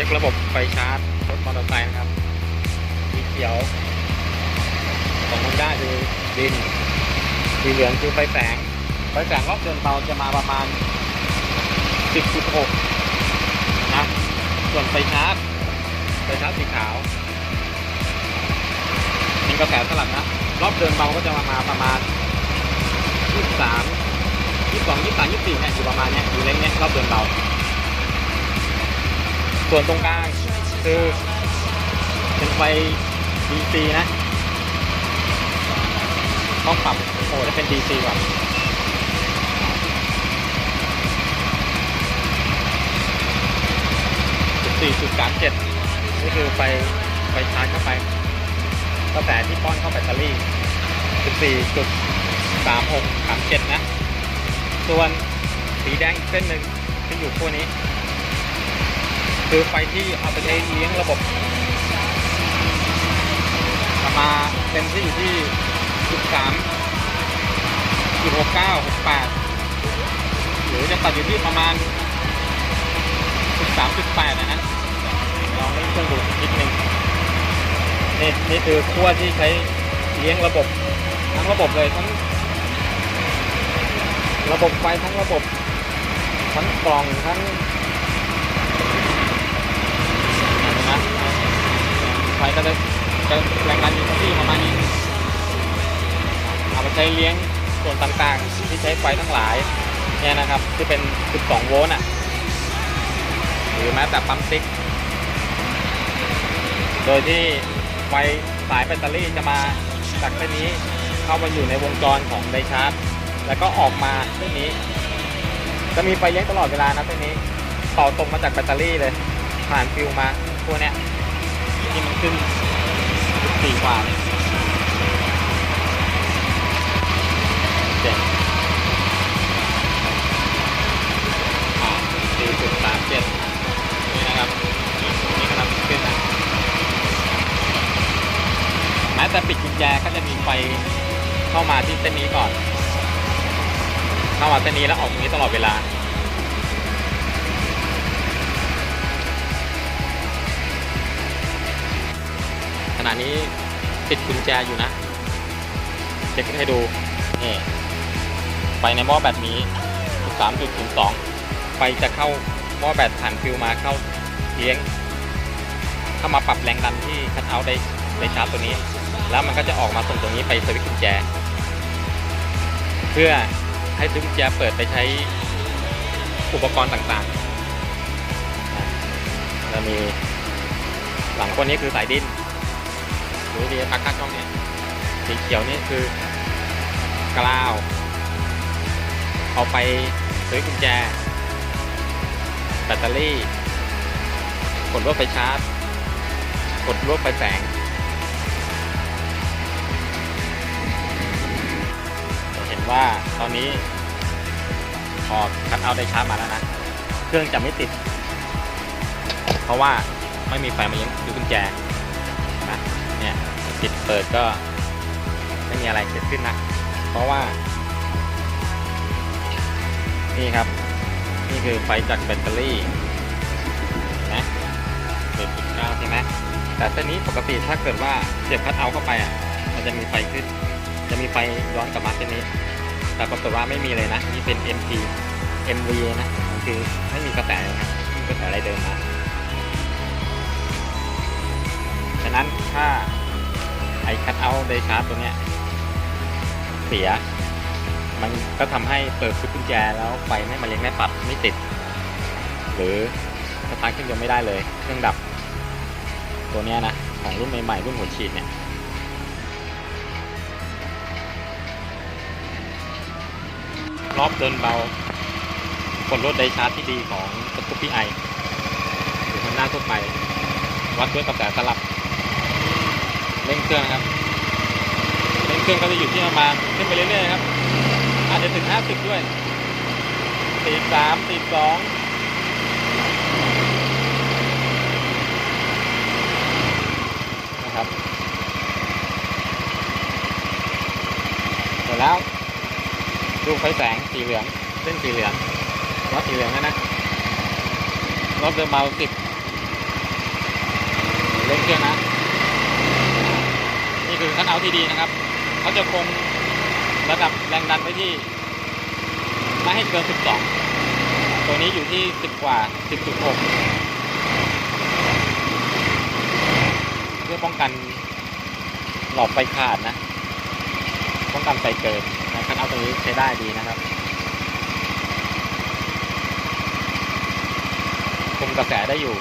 ช็คระบบไฟชาร์จรถมอเตอร์ไซค์นะครับสีเขียวของฮอนได้คือดินสีเหลืองคือไฟแสง ไฟแสงรอบเดินเบาจะมาประมาณ 10.6 นะ ส่วนไฟชาร์จไฟชาร์จสีขาวมีกระแสสลับนะ รอบเดินเบาก็จะมามาประมาณ 23 22 23 24เนี่ยอยู่ประมาณเนี้ยอยู่เลนเนี้ยรอบเดินเบา ส่วนตรงกลางคือเป็นไฟ DC นะ ต้องปรับโอ้จะเป็น DC ก่อน14.37 นี่คือไฟไฟชาร์จเข้าไปกระแสที่ป้อนเข้าแบตเตอรี่ 14.36 37 นะ ส่วนสีแดงอีกเส้นหนึ่งที่อยู่ขั้วนี้ คือไฟที่เอาไปใช้เลี้ยงระบบมาเต็มที่อยู่ที่ 13 69 68 หรือจะตัดอยู่ที่ประมาณ 13.8 นะฮะลองเล่นเครื่องดูนิดนึงนี่นี่คือขั้วที่ใช้เลี้ยงระบบทั้งระบบเลยทั้ง ระบบไฟทั้งระบบ ทั้งกล่องทั้ง ไฟก็จะจะแรงดันอยู่ที่ประมาณนี้เอาไปใช้เลี้ยงส่วนต่างๆ ที่ใช้ไฟทั้งหลายเนี่ยนะครับ ที่เป็น 12 โวลต์อะหรือแม้แต่ปั๊มติ๊ก โดยที่ไฟสายแบตเตอรี่จะมาจากเส้นนี้เข้ามาอยู่ในวงจรของไดชาร์จ แล้วก็ออกมาเส้นนี้ จะมีไฟเลี้ยงตลอดเวลานะเส้นนี้ ต่อตรงมาจากแบตเตอรี่เลย ผ่านฟิวมาตัวเนี้ย ที่มันขึ้นสี่กว่าเนี่ยเจ๋งสี่จุดสามเจ็ดนี่นะครับนี่กำลังขึ้นนะแม้แต่ปิดกุญแจก็จะมีไฟเข้ามาที่เส้นนี้ก่อน เข้ามาเส้นนี้แล้วออกตรงนี้ตลอดเวลา ณะนี้ติดกุญแจอยู่นะเช็คให้ดูนี่ไฟในหม้อแบตนี้ 13.02ไฟจะเข้าหม้อแบตผ่านฟิวมาเข้าเลี้ยง เข้ามาปรับแรงดันที่คัทเอาได้ได้ชาร์จตัวนี้ แล้วมันก็จะออกมาส่งตรงนี้ไปสวิตช์กุญแจ เพื่อให้สวิตช์กุญแจเปิดไปใช้อุปกรณ์ต่างๆอะมีหลังคนนี้คือสายดิ้น ดูดีพักข้างช่องเนี่ยสีเขียวนี่คือกล้าว เอาไปซื้อกุญแจ แบตเตอรี่ กดรวดไฟชาร์จ กดรวดไฟแสงเห็นว่าตอนนี้พอคัดเอาได้ชาร์จมาแล้วนะ เครื่องจะไม่ติด เพราะว่าไม่มีไฟมาเลี้ยงคือกุญแจ ปิดเปิดก็ไม่มีอะไรเกิดขึ้นนะ เพราะว่า นี่ครับ นี่คือไฟจากแบตเตอรี่นะเป็นจุดเก้าใช่ไหมแต่เส้นนี้ปกติถ้าเกิดว่าเสียบคัดเอาเข้าไปอะ มันจะมีไฟขึ้น จะมีไฟย้อนกลับมาเส้นนี้ แต่ปรากฏว่าไม่มีเลยนะ นี่เป็น MT MV นะมันคือไม่มีกระแสนะไม่มีกระแสอะไรเดินมาฉะนั้นถ้า อ้คัทเอาท์เดชาร์ตัวเนี้ยเสีย มันก็ทำให้เปิดซุกกุญแจแล้วไฟไม่มาเลี้ยงไม่ปัดไม่ติด หรือสตาร์ทเครื่องยนต์ไม่ได้เลยเครื่องดับ ตัวเนี้ยนะของรุ่นใหม่ๆรุ่นหัวฉีดเนี่ยรอบเดินเบาคนรถไดชาร์จที่ดีของสกูปปี้ไอหรือคนหน้าทั่วไป วัดด้วยกระแสสลับ เร่งเครื่องครับเร่งเครื่องก็จะอยู่ที่ประมาณขึ้นไปเรื่อยๆครับอาจจะถึง50ด้วย43 42นะครับเสร็จแล้วดูไฟแสงสีเหลืองเส้นสีเหลืองรอบสีเหลืองนะนะรอบเดิมเบา10เร่งเครื่องนะ คือคัทเอาท์ที่ดีนะครับเขาจะคงระดับแรงดันไว้ที่ ไม่ให้เกิน 12 ตัวนี้อยู่ที่ 10 กว่า 10.6 เพื่อป้องกันหลอดไฟขาดนะ ป้องกันไฟเกินนะคัทเอาท์ตัวนี้ใช้ได้ดีนะครับคุมกระแสได้อยู่